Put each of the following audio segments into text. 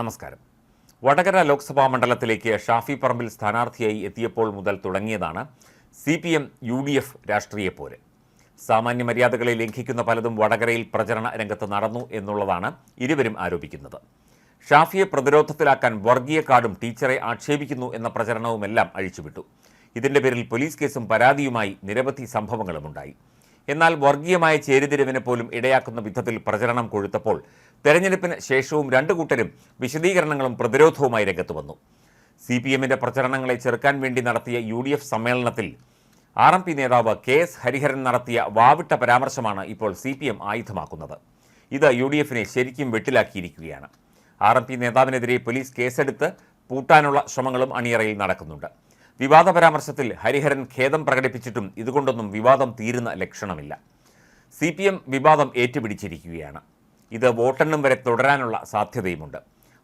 നമസ്കാരം. വടകര ലോക്സഭാ മണ്ഡലത്തിലേക്ക് ഷാഫി പറമ്പിൽ സ്ഥാനാർത്ഥിയായി എത്തിയപ്പോൾ മുതൽ തുടങ്ങിയതാണ് C P M U D F രാഷ്ട്രീയ പോര്. സാമാന്യ മര്യാദകളെ ലംഘിക്കുന്ന പലതും വടകരയിൽ പ്രചരണ രംഗത്ത് നടന്നു എന്നുള്ളതാണ് ഇരുവരും ആരോപിക്കുന്നത്. ഷാഫിയെ പ്രതിരോധത്തിലാക്കാൻ വർഗീയ കാർഡും ടീച്ചറെ ആക്ഷേപിക്കുന്നു എന്ന പ്രചരണവുമെല്ലാം അഴിച്ചുവിട്ടു. ഇതിന്റെ പേരിൽ പോലീസ് കേസും പരാതിയുമായി നിരവധി സംഭവങ്ങളുമുണ്ടായി. എന്നാൽ വർഗീയമായ ചേരിതിരിവിന് പോലും ഇടയാക്കുന്ന വിധത്തിൽ പ്രചരണം കൊഴുത്തപ്പോൾ തെരഞ്ഞെടുപ്പിന് ശേഷവും രണ്ടു കൂട്ടരും വിശദീകരണങ്ങളും പ്രതിരോധവുമായി രംഗത്ത് വന്നു. സി പി എമ്മിന്റെ പ്രചരണങ്ങളെ ചെറുക്കാൻ വേണ്ടി നടത്തിയ യു ഡി എഫ് സമ്മേളനത്തിൽ ആർ എം പി നേതാവ് കെ എസ് ഹരിഹരൻ നടത്തിയ വാവിട്ട പരാമർശമാണ് ഇപ്പോൾ സി പി എം ആയുധമാക്കുന്നത്. ഇത് യു ഡി എഫിനെ ശരിക്കും വെട്ടിലാക്കിയിരിക്കുകയാണ്. ആർ എം പി നേതാവിനെതിരെ പോലീസ് കേസെടുത്ത് പൂട്ടാനുള്ള ശ്രമങ്ങളും അണിയറയിൽ നടക്കുന്നുണ്ട്. വിവാദ പരാമർശത്തിൽ ഹരിഹരൻ ഖേദം പ്രകടിപ്പിച്ചിട്ടും ഇതുകൊണ്ടൊന്നും വിവാദം തീരുന്ന ലക്ഷണമില്ല. സി പി എം വിവാദം ഏറ്റുപിടിച്ചിരിക്കുകയാണ്. ഇത് വോട്ടെണ്ണം വരെ തുടരാനുള്ള സാധ്യതയുമുണ്ട്.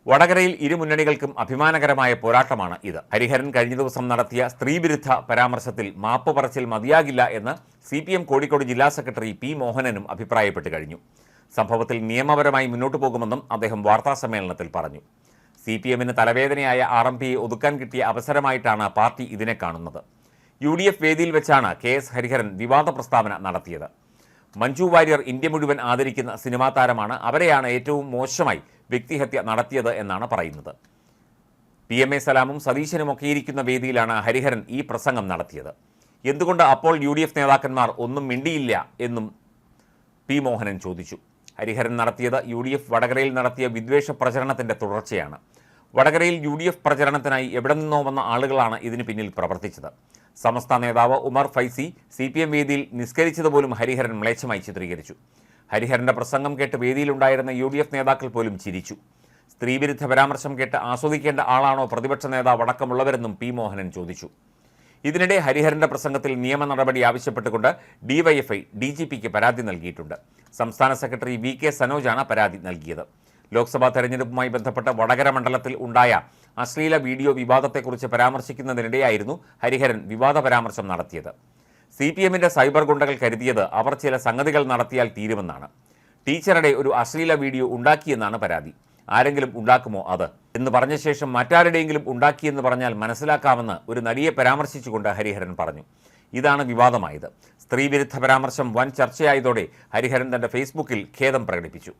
വടകരയിൽ ഇരു മുന്നണികൾക്കും അഭിമാനകരമായ പോരാട്ടമാണ് ഇത്. ഹരിഹരൻ കഴിഞ്ഞ ദിവസം നടത്തിയ സ്ത്രീവിരുദ്ധ പരാമർശത്തിൽ മാപ്പ് പറച്ചിൽ മതിയാകില്ല എന്ന് സി പി എം കോഴിക്കോട് ജില്ലാ സെക്രട്ടറി പി മോഹനനും അഭിപ്രായപ്പെട്ടു കഴിഞ്ഞു. സംഭവത്തിൽ നിയമപരമായി മുന്നോട്ടു പോകുമെന്നും അദ്ദേഹം വാർത്താസമ്മേളനത്തിൽ പറഞ്ഞു. സി പി എമ്മിന് തലവേദനയായ ആർ എം പിയെ ഒതുക്കാൻ കിട്ടിയ അവസരമായിട്ടാണ് പാർട്ടി ഇതിനെ കാണുന്നത്. യു ഡി എഫ് വേദിയിൽ വെച്ചാണ് കെ എസ് ഹരിഹരൻ വിവാദ പ്രസ്താവന നടത്തിയത്. മഞ്ജു വാര്യർ ഇന്ത്യ മുഴുവൻ ആദരിക്കുന്ന സിനിമാ താരമാണ് അവരെയാണ് ഏറ്റവും മോശമായി വ്യക്തിഹത്യ നടത്തിയത് എന്നാണ് പറയുന്നത്. പി എം എ സലാമും സതീശനുമൊക്കെ ഇരിക്കുന്ന വേദിയിലാണ് ഹരിഹരൻ ഈ പ്രസംഗം നടത്തിയത്. എന്തുകൊണ്ട് അപ്പോൾ യു ഡി എഫ് നേതാക്കന്മാർ ഒന്നും മിണ്ടിയില്ല എന്നും പി മോഹനൻ ചോദിച്ചു. ഹരിഹരൻ നടത്തിയത് യു ഡി എഫ് വടകരയിൽ നടത്തിയ വിദ്വേഷ പ്രചരണത്തിന്റെ തുടർച്ചയാണ്. വടകരയിൽ യു ഡി എഫ് പ്രചരണത്തിനായി എവിടെ നിന്നോ വന്ന ആളുകളാണ് ഇതിന് പിന്നിൽ പ്രവർത്തിച്ചത്. സമസ്ത നേതാവ് Umar Faizy C P M വേദിയിൽ നിസ്കരിച്ചതുപോലും ഹരിഹരൻ മ്ലേച്ഛമായി ചിത്രീകരിച്ചു. ഹരിഹരന്റെ പ്രസംഗം കേട്ട് വേദിയിലുണ്ടായിരുന്ന യു ഡി എഫ് നേതാക്കൾ പോലും ചിരിച്ചു. സ്ത്രീവിരുദ്ധ പരാമർശം കേട്ട് ആസ്വദിക്കേണ്ട ആളാണോ പ്രതിപക്ഷ നേതാവ് അടക്കമുള്ളവരെന്നും പി മോഹനൻ ചോദിച്ചു. ഇതിനിടെ ഹരിഹരന്റെ പ്രസംഗത്തിൽ നിയമ നടപടി ആവശ്യപ്പെട്ടുകൊണ്ട് ഡിവൈഎഫ്ഐ ഡി ജി പിക്ക് പരാതി നൽകിയിട്ടുണ്ട്. സംസ്ഥാന സെക്രട്ടറി വി കെ സനോജാണ് പരാതി നൽകിയത്. ലോക്സഭാ തെരഞ്ഞെടുപ്പുമായി ബന്ധപ്പെട്ട വടകര മണ്ഡലത്തിൽ ഉണ്ടായ അശ്ലീല വീഡിയോ വിവാദത്തെക്കുറിച്ച് പരാമർശിക്കുന്നതിനിടെയായിരുന്നു ഹരിഹരൻ വിവാദ പരാമർശം നടത്തിയത്. സി പി എമ്മിന്റെ സൈബർ ഗുണ്ടകൾ കരുതിയത് അവർ ചില സംഗതികൾ നടത്തിയാൽ തീരുമെന്നാണ്. ടീച്ചറുടെ ഒരു അശ്ലീല വീഡിയോ ഉണ്ടാക്കിയെന്നാണ് പരാതി. ആരെങ്കിലും ഉണ്ടാക്കുമോ അത്? എന്ന് പറഞ്ഞ ശേഷം മറ്റാരുടെയെങ്കിലും ഉണ്ടാക്കിയെന്ന് പറഞ്ഞാൽ മനസ്സിലാക്കാമെന്ന് ഒരു നടിയെ പരാമർശിച്ചുകൊണ്ട് ഹരിഹരൻ പറഞ്ഞു. ഇതാണ് വിവാദമായത്. സ്ത്രീവിരുദ്ധ പരാമർശം വൻ ചർച്ചയായതോടെ ഹരിഹരൻ തന്റെ ഫേസ്ബുക്കിൽ ഖേദം പ്രകടിപ്പിച്ചു.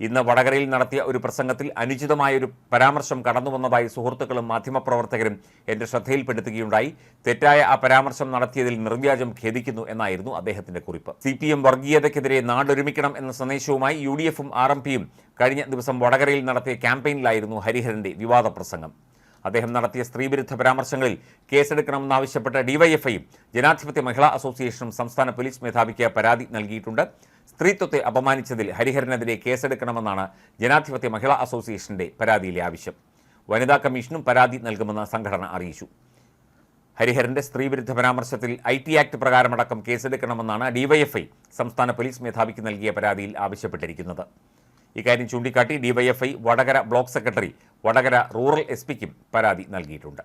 ഇന്ന് വടകരയിൽ നടത്തിയ ഒരു പ്രസംഗത്തിൽ അനുചിതമായ ഒരു പരാമർശം കടന്നുവന്നതായി സുഹൃത്തുക്കളും മാധ്യമപ്രവർത്തകരും എന്റെ ശ്രദ്ധയിൽപ്പെടുത്തുകയുണ്ടായി. തെറ്റായ ആ പരാമർശം നടത്തിയതിൽ നിർവ്യാജം ഖേദിക്കുന്നു എന്നായിരുന്നു അദ്ദേഹത്തിന്റെ കുറിപ്പ്. സി പി എം വർഗീയതയ്ക്കെതിരെ നാടൊരുമിക്കണം എന്ന സന്ദേശവുമായി യു ഡി എഫും ആർ എം പിയും കഴിഞ്ഞ ദിവസം വടകരയിൽ നടത്തിയ ക്യാമ്പയിനിലായിരുന്നു ഹരിഹരന്റെ വിവാദ പ്രസംഗം. അദ്ദേഹം നടത്തിയ സ്ത്രീവിരുദ്ധ പരാമർശങ്ങളിൽ കേസെടുക്കണമെന്നാവശ്യപ്പെട്ട ഡിവൈഎഫ്ഐയും ജനാധിപത്യ മഹിളാ അസോസിയേഷനും സംസ്ഥാന പോലീസ് മേധാവിക്ക് പരാതി നൽകിയിട്ടുണ്ട്. സ്ത്രീത്വത്തെ അപമാനിച്ചതിൽ ഹരിഹരനെതിരെ കേസെടുക്കണമെന്നാണ് ജനാധിപത്യ മഹിളാ അസോസിയേഷന്റെ പരാതിയിലെ ആവശ്യം. വനിതാ കമ്മീഷനും പരാതി നൽകുമെന്ന് സംഘടന അറിയിച്ചു. ഹരിഹരന്റെ സ്ത്രീവിരുദ്ധ പരാമർശത്തിൽ ഐ ടി ആക്ട് പ്രകാരമടക്കം കേസെടുക്കണമെന്നാണ് ഡിവൈഎഫ്ഐ സംസ്ഥാന പോലീസ് മേധാവിക്ക് നൽകിയ പരാതിയിൽ ആവശ്യപ്പെട്ടിരിക്കുന്നത്. ഇക്കാര്യം ചൂണ്ടിക്കാട്ടി DYFI Vadakara block secretary Vadakara rural S പിക്കും പരാതി നൽകിയിട്ടുണ്ട്.